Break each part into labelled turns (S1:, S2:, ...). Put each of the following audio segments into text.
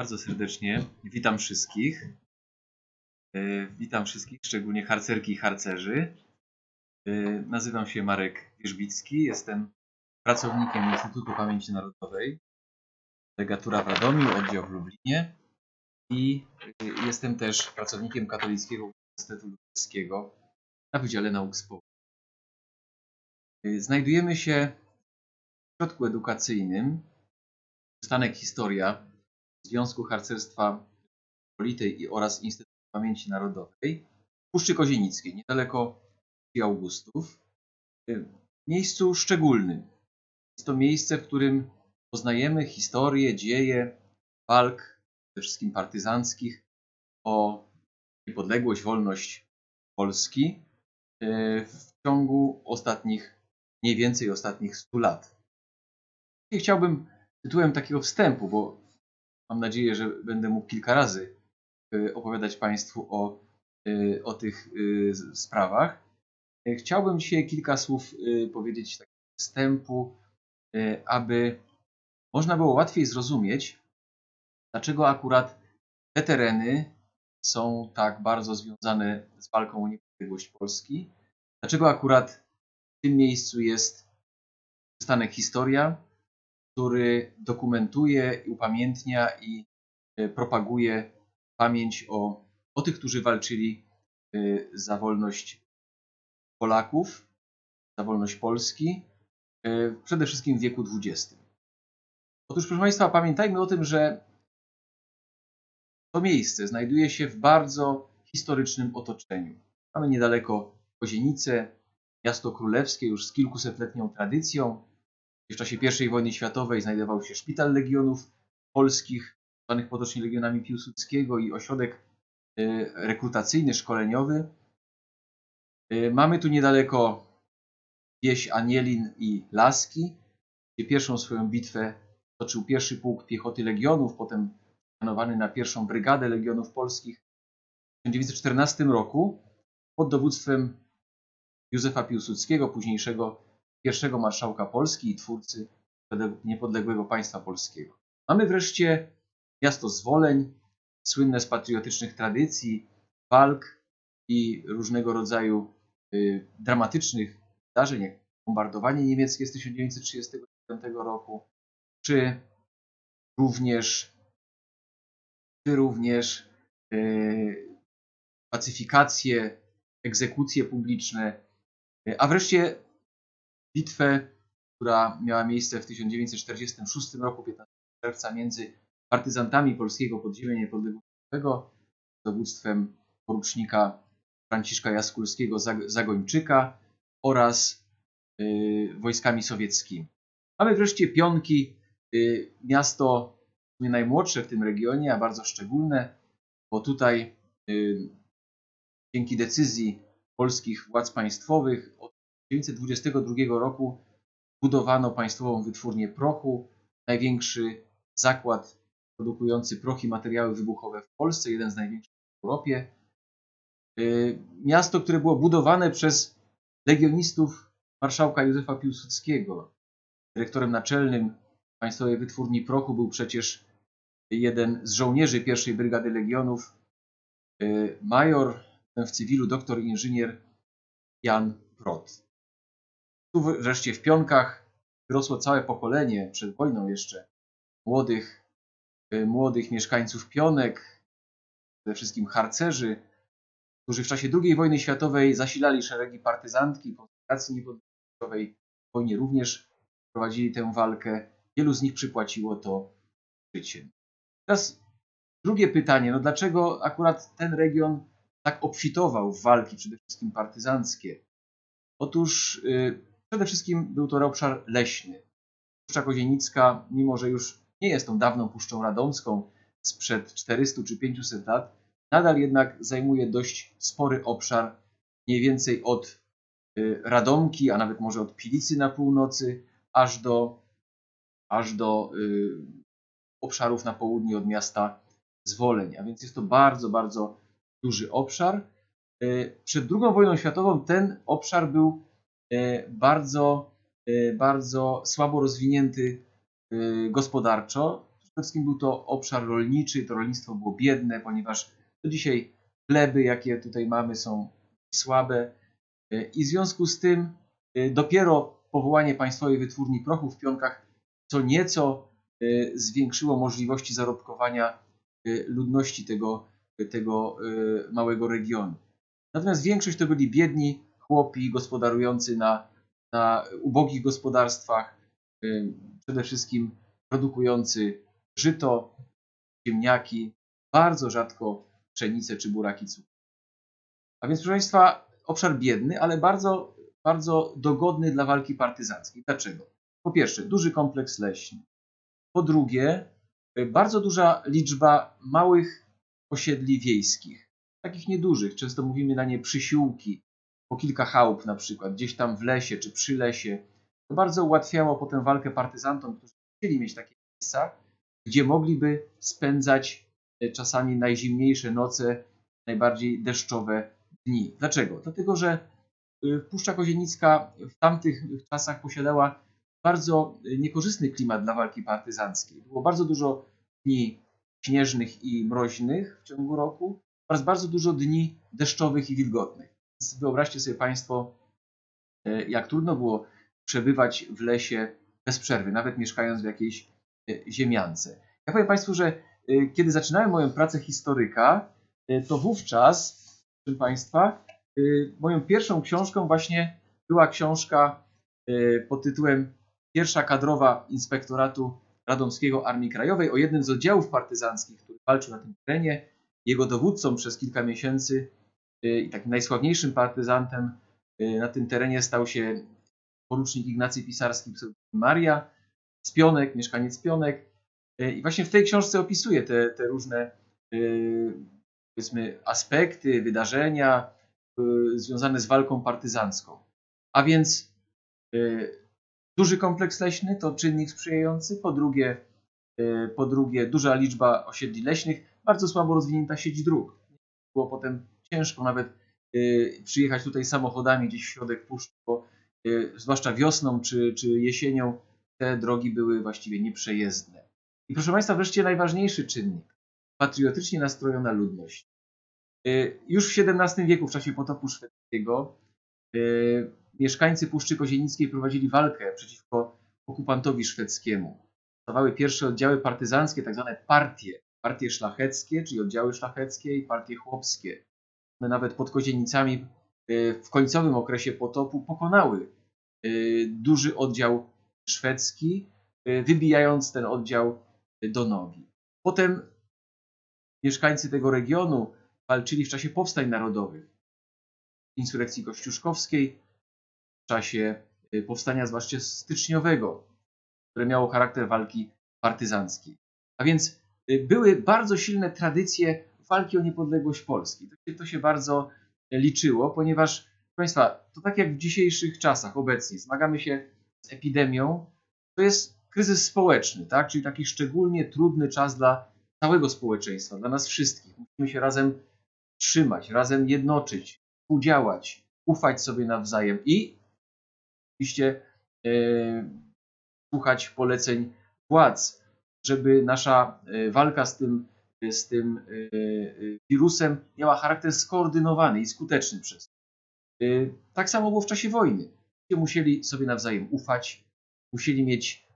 S1: Bardzo serdecznie witam wszystkich. E, Witam wszystkich, szczególnie harcerki i harcerzy. E, Nazywam się Marek Wierzbicki, jestem pracownikiem Instytutu Pamięci Narodowej, legatura w Radomiu, oddział w Lublinie i e, jestem też pracownikiem Katolickiego Uniwersytetu Lubelskiego na Wydziale Nauk Społecznych. Znajdujemy się w środku edukacyjnym przystanek Historia Związku Harcerstwa Politej i oraz Instytutu Pamięci Narodowej w Puszczy Kozienickiej, niedaleko Augustów, w miejscu szczególnym. Jest to miejsce, w którym poznajemy historię, dzieje walk, przede wszystkim partyzanckich, o niepodległość, wolność Polski e, w ciągu ostatnich, mniej więcej ostatnich 100 lat. Chciałbym tytułem takiego wstępu, bo mam nadzieję, że będę mógł kilka razy y, opowiadać Państwu o, y, o tych z- sprawach. Chciałbym dzisiaj kilka słów powiedzieć takiego wstępu, aby można było łatwiej zrozumieć, dlaczego akurat te tereny są tak bardzo związane z walką o niepodległość Polski, dlaczego akurat w tym miejscu jest przystanek Historia, który dokumentuje, upamiętnia i e, propaguje pamięć o, o tych, którzy walczyli e, za wolność Polaków, za wolność Polski, e, przede wszystkim w wieku XX. Otóż, proszę Państwa, pamiętajmy o tym, że to miejsce znajduje się w bardzo historycznym otoczeniu. Mamy niedaleko Kozienicę, miasto królewskie już z kilkusetletnią tradycją, w czasie I wojny światowej znajdował się szpital legionów polskich, zwanych potocznie legionami Piłsudskiego i ośrodek y, rekrutacyjny, szkoleniowy. Y, Mamy tu niedaleko wieś Anielin i Laski, gdzie pierwszą swoją bitwę toczył pierwszy pułk piechoty legionów, potem mianowany na pierwszą brygadę legionów polskich w 1914 roku pod dowództwem Józefa Piłsudskiego, późniejszego pierwszego marszałka Polski i twórcy niepodległego państwa polskiego. Mamy wreszcie miasto Zwoleń, słynne z patriotycznych tradycji, walk i różnego rodzaju y, dramatycznych zdarzeń, jak bombardowanie niemieckie z 1939 roku, czy również, czy również y, pacyfikacje, egzekucje publiczne, y, a wreszcie bitwę, która miała miejsce w 1946 roku, 15 czerwca, między partyzantami polskiego podziemia niepodległościowego, dowództwem porucznika Franciszka Jaskulskiego Zag- Zagończyka oraz y, wojskami sowieckimi. Mamy wreszcie Pionki, y, miasto sumie najmłodsze w tym regionie, a bardzo szczególne, bo tutaj y, dzięki decyzji polskich władz państwowych od 1922 roku budowano państwową wytwórnię prochu, największy zakład produkujący proch i materiały wybuchowe w Polsce, jeden z największych w Europie. Y, Miasto, które było budowane przez legionistów marszałka Józefa Piłsudskiego. Dyrektorem naczelnym Państwowej Wytwórni Prochu był przecież jeden z żołnierzy pierwszej Brygady Legionów, y, major w cywilu, doktor inżynier Jan Prot. Tu wreszcie w Pionkach wyrosło całe pokolenie, przed wojną jeszcze, młodych, y, młodych mieszkańców Pionek, przede wszystkim harcerzy, którzy w czasie II wojny światowej zasilali szeregi partyzantki, Konfederacji Niepodległościowej, w wojnie również prowadzili tę walkę. Wielu z nich przypłaciło to życiem. Teraz drugie pytanie, no dlaczego akurat ten region tak obfitował w walki, przede wszystkim partyzanckie? Otóż y, przede wszystkim był to obszar leśny. Puszcza Kozienicka, mimo że już nie jest tą dawną Puszczą Radomską sprzed 400 czy 500 lat, nadal jednak zajmuje dość spory obszar, mniej więcej od y, Radomki, a nawet może od Pilicy na północy, aż do, aż do y, obszarów na południe od miasta Zwoleń. A więc jest to bardzo, bardzo duży obszar. Y, Przed II wojną światową ten obszar był bardzo, y, bardzo słabo rozwinięty y, gospodarczo. Szwedzkim był to obszar rolniczy, to rolnictwo było biedne, ponieważ do dzisiaj gleby, jakie tutaj mamy, są słabe i w związku z tym dopiero powołanie Państwowej Wytwórni Prochu w Pionkach co nieco zwiększyło możliwości zarobkowania ludności tego, tego małego regionu. Natomiast większość to byli biedni chłopi gospodarujący na, na ubogich gospodarstwach, y, przede wszystkim produkujący żyto, ziemniaki, bardzo rzadko pszenicę czy buraki cukru. A więc, proszę Państwa, obszar biedny, ale bardzo, bardzo dogodny dla walki partyzanckiej. Dlaczego? Po pierwsze, duży kompleks leśny. Po drugie, y, bardzo duża liczba małych osiedli wiejskich, takich niedużych. Często mówimy na nie przysiłki, po kilka chałup na przykład, gdzieś tam w lesie czy przy lesie. To bardzo ułatwiało potem walkę partyzantom, którzy chcieli mieć takie miejsca, gdzie mogliby spędzać e, czasami najzimniejsze noce, najbardziej deszczowe dni. Dlaczego? Dlatego, że y, Puszcza Kozienicka w tamtych czasach posiadała bardzo y, niekorzystny klimat dla walki partyzanckiej. Było bardzo dużo dni śnieżnych i mroźnych w ciągu roku oraz bardzo dużo dni deszczowych i wilgotnych. Wyobraźcie sobie Państwo, e, jak trudno było przebywać w lesie bez przerwy, nawet mieszkając w jakiejś e, ziemiance. Ja powiem Państwu, że e, kiedy zaczynałem moją pracę historyka, to wówczas, proszę Państwa, moją pierwszą książką właśnie była książka pod tytułem Pierwsza kadrowa Inspektoratu Radomskiego Armii Krajowej o jednym z oddziałów partyzanckich, który walczył na tym terenie. Jego dowódcą przez kilka miesięcy i takim najsławniejszym partyzantem y, na tym terenie stał się porucznik Ignacy Pisarski, Maria, z Pionek, mieszkaniec Pionek. Y, I właśnie w tej książce opisuje te, te różne y, powiedzmy aspekty, wydarzenia y, związane z walką partyzancką. A więc y, duży kompleks leśny to czynnik sprzyjający, po drugie, y, po drugie duża liczba osiedli leśnych, bardzo słabo rozwinięta sieć dróg. Było potem ciężko nawet y, przyjechać tutaj samochodami gdzieś w środek puszczy, bo y, zwłaszcza wiosną czy, czy jesienią te drogi były właściwie nieprzejezdne. I proszę Państwa, wreszcie najważniejszy czynnik. Patriotycznie nastrojona ludność. Y, Już w XVII wieku, w czasie potopu szwedzkiego, mieszkańcy Puszczy Kozienickiej prowadzili walkę przeciwko okupantowi szwedzkiemu. Powstawały pierwsze oddziały partyzanckie, tak zwane partie. Partie szlacheckie, czyli oddziały szlacheckie i partie chłopskie. Nawet pod Kozienicami y, w końcowym okresie potopu pokonały y, duży oddział szwedzki, y, wybijając ten oddział do nogi. Potem mieszkańcy tego regionu walczyli w czasie powstań narodowych, insurekcji kościuszkowskiej, w czasie powstania zwłaszcza styczniowego, które miało charakter walki partyzanckiej. A więc były bardzo silne tradycje walki o niepodległość Polski. To się, to się bardzo liczyło, ponieważ, proszę Państwa, to tak jak w dzisiejszych czasach obecnie, zmagamy się z epidemią, to jest kryzys społeczny, tak? czyli taki szczególnie trudny czas dla całego społeczeństwa, dla nas wszystkich. Musimy się razem trzymać, razem jednoczyć, współdziałać, ufać sobie nawzajem i oczywiście e, słuchać poleceń władz, żeby nasza e, walka z tym, z tym e, e, wirusem miała charakter skoordynowany i skuteczny przez. E, Tak samo było w czasie wojny. Musieli sobie nawzajem ufać, musieli mieć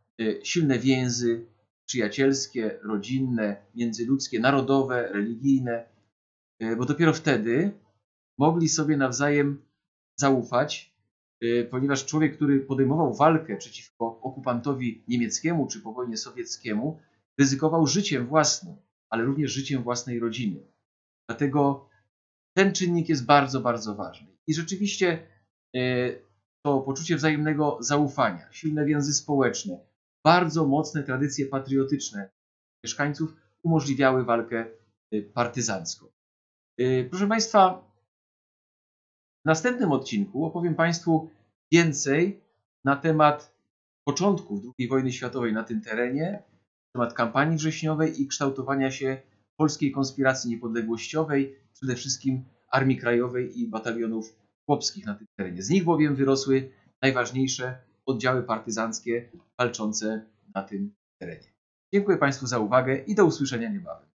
S1: silne więzy przyjacielskie, rodzinne, międzyludzkie, narodowe, religijne, bo dopiero wtedy mogli sobie nawzajem zaufać, y, ponieważ człowiek, który podejmował walkę przeciwko okupantowi niemieckiemu czy po wojnie sowieckiemu, ryzykował życiem własnym, ale również życiem własnej rodziny. Dlatego ten czynnik jest bardzo, bardzo ważny. I rzeczywiście y, to poczucie wzajemnego zaufania, silne więzy społeczne, bardzo mocne tradycje patriotyczne mieszkańców umożliwiały walkę y, partyzancką. Y, Proszę Państwa, w następnym odcinku opowiem Państwu więcej na temat początków II wojny światowej na tym terenie, temat kampanii wrześniowej i kształtowania się polskiej konspiracji niepodległościowej, przede wszystkim Armii Krajowej i batalionów chłopskich na tym terenie. Z nich bowiem wyrosły najważniejsze oddziały partyzanckie walczące na tym terenie. Dziękuję Państwu za uwagę i do usłyszenia niebawem.